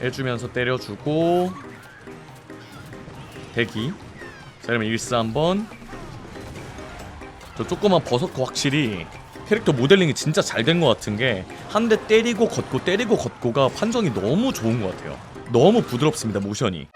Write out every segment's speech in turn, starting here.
해주면서 때려주고 대기. 자 그러면 일스 한번. 저 조그만 버섯거 확실히 캐릭터 모델링이 진짜 잘 된 것 같은 게 한 대 때리고 걷고 때리고 걷고가 판정이 너무 좋은 것 같아요. 너무 부드럽습니다 모션이.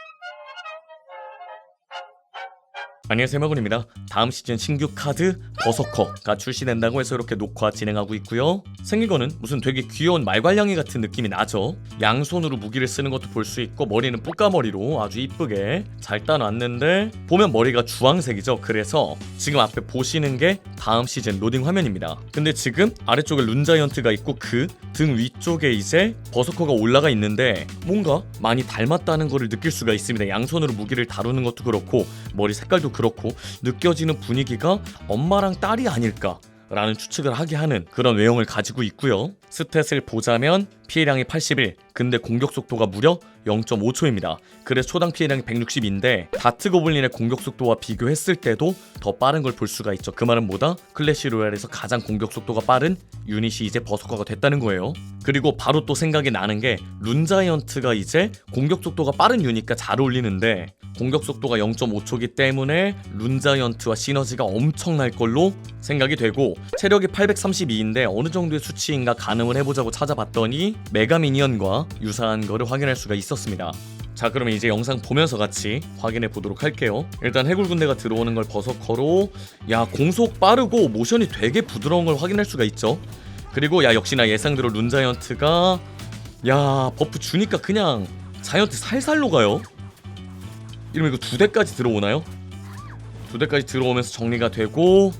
안녕하세요 마군입니다. 다음 시즌 신규 카드 버서커가 출시된다고 해서 이렇게 녹화 진행하고 있고요. 생긴 거는 무슨 되게 귀여운 말괄량이 같은 느낌이 나죠. 양손으로 무기를 쓰는 것도 볼 수 있고 머리는 뿌까머리로 아주 이쁘게 잘 따놨는데 보면 머리가 주황색이죠. 그래서 지금 앞에 보시는 게 다음 시즌 로딩 화면입니다. 근데 지금 아래쪽에 룬자이언트가 있고 그 등 위쪽에 이제 버서커가 올라가 있는데 뭔가 많이 닮았다는 거를 느낄 수가 있습니다. 양손으로 무기를 다루는 것도 그렇고 머리 색깔도 그렇고 느껴지는 분위기가 엄마랑 딸이 아닐까 라는 추측을 하게 하는 그런 외형을 가지고 있고요. 스탯을 보자면 피해량이 81, 근데 공격 속도가 무려 0.5초입니다. 그래서 초당 피해량이 160인데 다트 고블린의 공격 속도와 비교했을 때도 더 빠른 걸 볼 수가 있죠. 그 말은 뭐다? 클래시 로얄에서 가장 공격 속도가 빠른 유닛이 이제 버서커가 됐다는 거예요. 그리고 바로 또 생각이 나는 게 룬자이언트가 이제 공격 속도가 빠른 유닛과 잘 어울리는데 공격 속도가 0.5초기 때문에 룬자이언트와 시너지가 엄청날 걸로 생각이 되고 체력이 832인데 어느 정도의 수치인가 가 늠을 해보자고 찾아봤더니 메가 미니언과 유사한 거를 확인할 수가 있었습니다. 자 그러면 이제 영상 보면서 같이 확인해 보도록 할게요 일단 해골 군대가 들어오는 걸 버서커로 야 공속 빠르고 모션이 되게 부드러운 걸 확인할 수가 있죠 그리고 야 역시나 예상대로 룬자이언트가 야 버프 주니까 그냥 자이언트 살살 녹아요 이러면 이거 두 대까지 들어오나요? 두 대까지 들어오면서 정리가 되고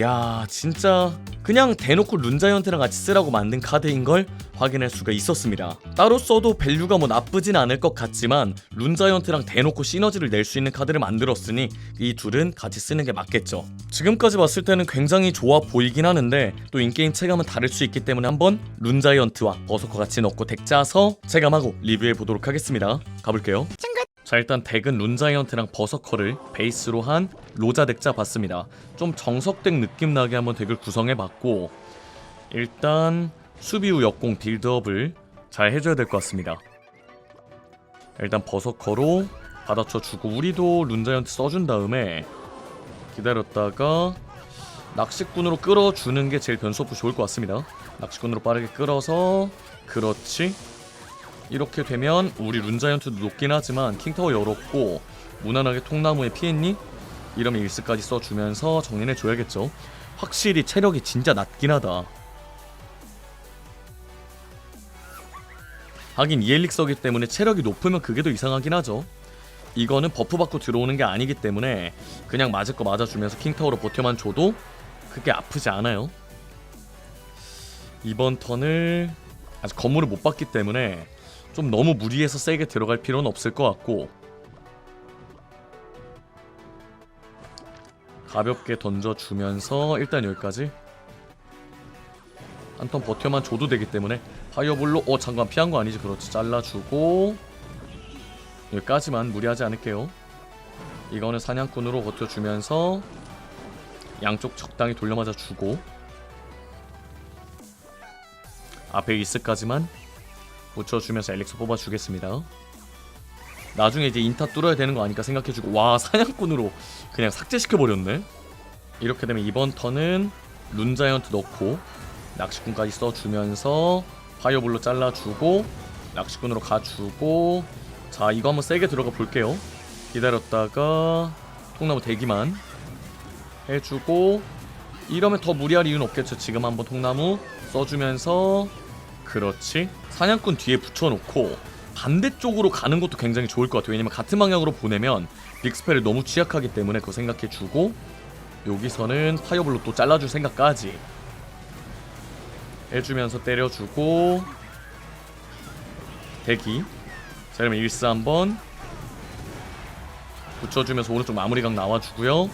야 진짜 그냥 대놓고 룬자이언트랑 같이 쓰라고 만든 카드인 걸 확인할 수가 있었습니다. 따로 써도 밸류가 뭐 나쁘진 않을 것 같지만 룬자이언트랑 대놓고 시너지를 낼 수 있는 카드를 만들었으니 이 둘은 같이 쓰는 게 맞겠죠. 지금까지 봤을 때는 굉장히 좋아 보이긴 하는데 또 인게임 체감은 다를 수 있기 때문에 한번 룬자이언트와 버서커 같이 넣고 덱 짜서 체감하고 리뷰해 보도록 하겠습니다. 가볼게요. 자 일단 덱은 룬자이언트랑 버서커를 베이스로 한 로자 덱 짜봤습니다. 좀 정석덱 느낌 나게 한번 덱을 구성해봤고 일단 수비 후 역공 빌드업을 잘 해줘야 될 것 같습니다. 일단 버서커로 받아쳐 주고 우리도 룬자이언트 써준 다음에 기다렸다가 낚시꾼으로 끌어주는 게 제일 변수오프 좋을 것 같습니다. 낚시꾼으로 빠르게 끌어서 그렇지 이렇게 되면 우리 룬자이언트도 높긴 하지만 킹타워 열었고 무난하게 통나무에 피했니? 이러면 일스까지 써주면서 정리해 줘야겠죠. 확실히 체력이 진짜 낮긴 하다. 하긴 이엘릭서기 때문에 체력이 높으면 그게 더 이상하긴 하죠. 이거는 버프 받고 들어오는 게 아니기 때문에 그냥 맞을 거 맞아주면서 킹타워로 버텨만 줘도 그게 아프지 않아요. 이번 턴을 아직 건물을 못 봤기 때문에 좀 너무 무리해서 세게 들어갈 필요는 없을 것 같고 가볍게 던져주면서 일단 여기까지. 한 턴 버텨만 줘도 되기 때문에. 파이어볼로 어 잠깐 피한 거 아니지? 그렇지. 잘라주고 여기까지만 무리하지 않을게요. 이거는 사냥꾼으로 버텨주면서 양쪽 적당히 돌려맞아 주고. 앞에 이스까지만 붙여주면서 엘릭서 뽑아주겠습니다. 나중에 이제 인타 뚫어야 되는 거 아니까 생각해주고 와 사냥꾼으로 그냥 삭제시켜버렸네. 이렇게 되면 이번 턴은 룬자이언트 넣고 낚시꾼까지 써주면서 파이어볼로 잘라주고 낚시꾼으로 가주고 자 이거 한번 세게 들어가 볼게요. 기다렸다가 통나무 대기만 해주고 이러면 더 무리할 이유는 없겠죠. 지금 한번 통나무 써주면서 그렇지. 사냥꾼 뒤에 붙여놓고 반대쪽으로 가는 것도 굉장히 좋을 것 같아요. 왜냐면 같은 방향으로 보내면 빅스펠을 너무 취약하기 때문에 그거 생각해주고 여기서는 파이어블로 또 잘라줄 생각까지 해주면서 때려주고 대기. 자 그러면 일스 한번 붙여주면서 오른쪽 마무리각 나와주고요.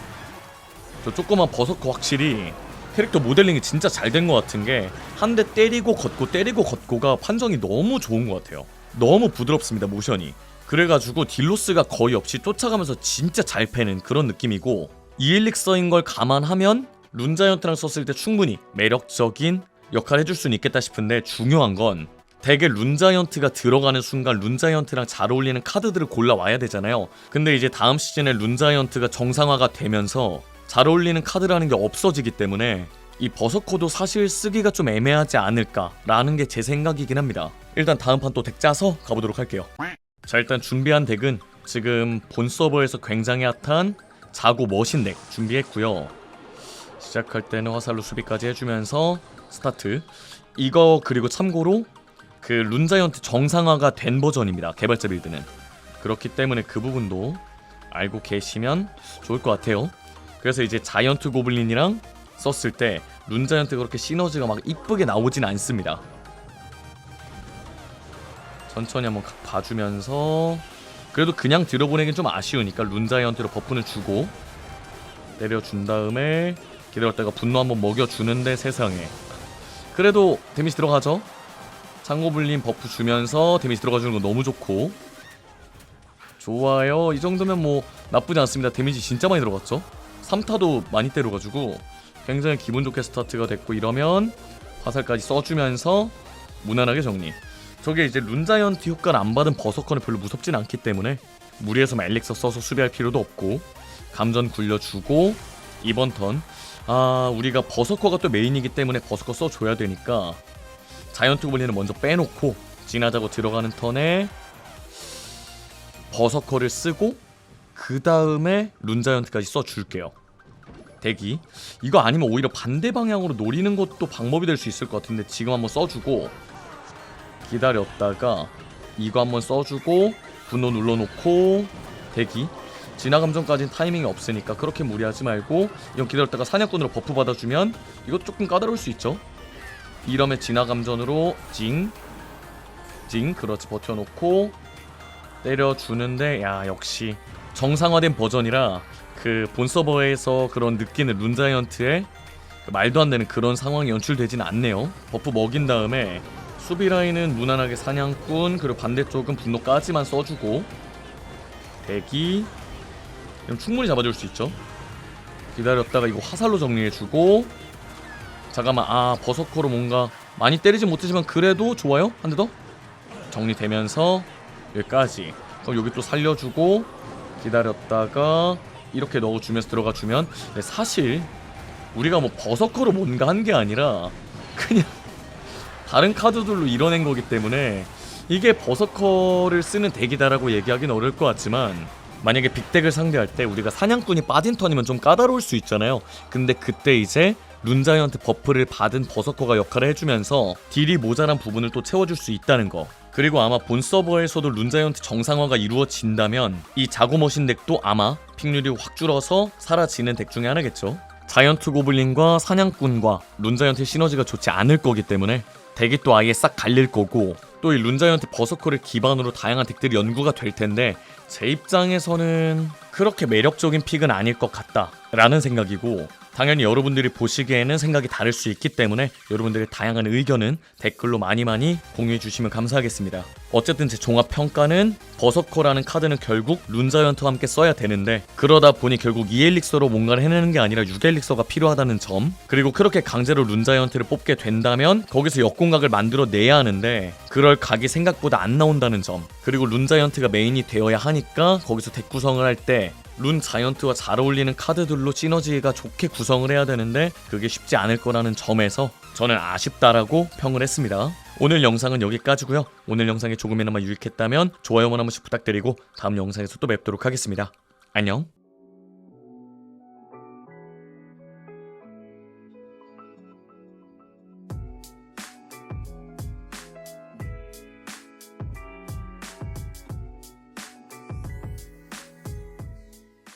저 조그만 버섯거 확실히 캐릭터 모델링이 진짜 잘 된 것 같은 게 한 대 때리고 걷고 때리고 걷고가 판정이 너무 좋은 것 같아요. 너무 부드럽습니다 모션이. 그래가지고 딜로스가 거의 없이 쫓아가면서 진짜 잘 패는 그런 느낌이고 이엘릭서인 걸 감안하면 룬자이언트랑 썼을 때 충분히 매력적인 역할 해줄 수는 있겠다 싶은데 중요한 건 대개 룬자이언트가 들어가는 순간 룬자이언트랑 잘 어울리는 카드들을 골라와야 되잖아요. 근데 이제 다음 시즌에 룬자이언트가 정상화가 되면서 잘 어울리는 카드라는 게 없어지기 때문에 이 버서커도 사실 쓰기가 좀 애매하지 않을까라는 게 제 생각이긴 합니다. 일단 다음 판 또 덱 짜서 가보도록 할게요. 자 일단 준비한 덱은 지금 본 서버에서 굉장히 핫한 자고 머신 덱 준비했고요. 시작할 때는 화살로 수비까지 해주면서 스타트. 이거 그리고 참고로 그 룬자이언트 정상화가 된 버전입니다. 개발자 빌드는. 그렇기 때문에 그 부분도 알고 계시면 좋을 것 같아요. 그래서 이제 자이언트 고블린이랑 썼을 때 룬자이언트 그렇게 시너지가 막 이쁘게 나오진 않습니다. 천천히 한번 각 봐주면서 그래도 그냥 들어보내긴 좀 아쉬우니까 룬자이언트로 버프는 주고 때려준 다음에 기다렸다가 분노 한번 먹여주는데 세상에. 그래도 데미지 들어가죠? 창고불림 버프 주면서 데미지 들어가주는 거 너무 좋고. 좋아요. 이 정도면 뭐 나쁘지 않습니다. 데미지 진짜 많이 들어갔죠 3타도 많이 때려가지고 굉장히 기분 좋게 스타트가 됐고 이러면 화살까지 써주면서 무난하게 정리. 저게 이제 룬자이언트 효과를 안 받은 버서커는 별로 무섭진 않기 때문에 무리해서 막 엘릭서 써서 수비할 필요도 없고 감전 굴려주고 이번 턴. 아 우리가 버서커가 또 메인이기 때문에 버서커 써줘야 되니까 자이언트 고블린을 먼저 빼놓고 지나자고 들어가는 턴에 버서커를 쓰고 그 다음에 룬자이언트까지 써줄게요 대기. 이거 아니면 오히려 반대 방향으로 노리는 것도 방법이 될 수 있을 것 같은데 지금 한번 써주고 기다렸다가 이거 한번 써주고 분노 눌러놓고 대기. 진화 감정까지는 타이밍이 없으니까 그렇게 무리하지 말고 이건 기다렸다가 사냥꾼으로 버프 받아주면 이것도 조금 까다로울 수 있죠. 이러면 진화 감전으로 징, 징 그렇지 버텨놓고 때려주는데 야 역시 정상화된 버전이라 그 본 서버에서 그런 느끼는 룬자이언트의 그 말도 안 되는 그런 상황이 연출되진 않네요. 버프 먹인 다음에 수비 라인은 무난하게 사냥꾼 그리고 반대쪽은 분노까지만 써주고 대기. 그럼 충분히 잡아줄 수 있죠. 기다렸다가 이거 화살로 정리해주고. 잠깐만 아 버서커로 뭔가 많이 때리진 못했지만 그래도 좋아요? 한 대 더? 정리되면서 여기까지. 그럼 여기 또 살려주고 기다렸다가 이렇게 넣어주면서 들어가주면 근데 사실 우리가 뭐 버서커로 뭔가 한 게 아니라 그냥 다른 카드들로 이뤄낸 거기 때문에 이게 버서커를 쓰는 덱이다라고 얘기하기는 어려울 것 같지만 만약에 빅덱을 상대할 때 우리가 사냥꾼이 빠진 턴이면 좀 까다로울 수 있잖아요. 근데 그때 이제 룬자이언트 버프를 받은 버서커가 역할을 해주면서 딜이 모자란 부분을 또 채워줄 수 있다는 거 그리고 아마 본 서버에서도 룬자이언트 정상화가 이루어진다면 이 자고 머신 덱도 아마 픽률이 확 줄어서 사라지는 덱 중에 하나겠죠. 자이언트 고블린과 사냥꾼과 룬자이언트 시너지가 좋지 않을 거기 때문에 덱이 또 아예 싹 갈릴 거고 또 이 룬자이언트 버서커를 기반으로 다양한 덱들이 연구가 될 텐데 제 입장에서는 그렇게 매력적인 픽은 아닐 것 같다라는 생각이고 당연히 여러분들이 보시기에는 생각이 다를 수 있기 때문에 여러분들의 다양한 의견은 댓글로 많이 많이 공유해 주시면 감사하겠습니다. 어쨌든 제 종합 평가는 버서커라는 카드는 결국 룬자이언트와 함께 써야 되는데 그러다 보니 결국 2엘릭서로 뭔가를 해내는 게 아니라 6엘릭서가 필요하다는 점 그리고 그렇게 강제로 룬자이언트를 뽑게 된다면 거기서 역공각을 만들어 내야 하는데 그럴 각이 생각보다 안 나온다는 점 그리고 룬자이언트가 메인이 되어야 하니까 거기서 덱 구성을 할 때 룬 자이언트와 잘 어울리는 카드들로 시너지가 좋게 구성을 해야 되는데 그게 쉽지 않을 거라는 점에서 저는 아쉽다라고 평을 했습니다. 오늘 영상은 여기까지고요. 오늘 영상이 조금이나마 유익했다면 좋아요만 한 번씩 부탁드리고 다음 영상에서 또 뵙도록 하겠습니다. 안녕.